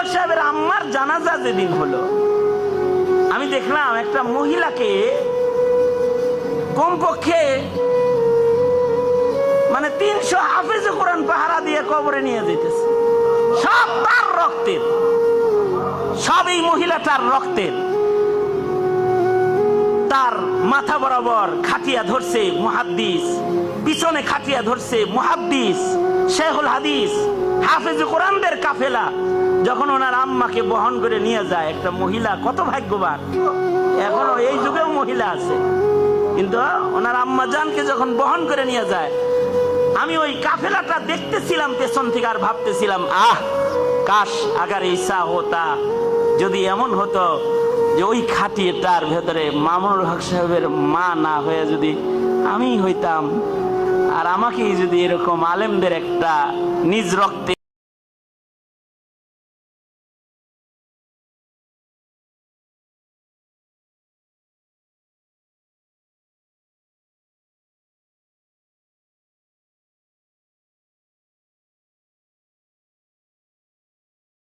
হক সাহেবের আম্মার জানাজা যেদিন হলো, আমি দেখলাম একটা মহিলাকে কমপক্ষে মানে তিনশো হাফেজ কোরআন পাহারা দিয়ে কবরে নিয়ে যেতেছে। সব তার রক্তের, সব এই মহিলাটার রক্তের। তার মাথা বরাবর খাটিয়া ধরছে মুহাদ্দিস, পিছনে খাটিয়া ধরছে মুহাদ্দিস। শেখুল হাদিস, হাফেজ কোরআনদের কাফেলা, যখন ওনার আম্মাকে বহন করে নিয়ে যায় একটা মহিলা, কত ভাগ্যবান। এখনও এই যুগেও মহিলা আছে। কিন্তু ওনার আম্মা জানকে যখন বহন করে নিয়ে যায়, আমি ওই কাফেলাটা দেখতেছিলাম, পেছন থেকে আর ভাবতেছিলাম, আহ, কাশ, আগার ইসা হতা যদি এমন হতো যে ওই খাটিয়েটার ভেতরে মামুনুল হক সাহেবের মা না হয়ে যদি আমি হইতাম আমাকেই যদি এরকম আলেমদের একটা নিজ রক্তে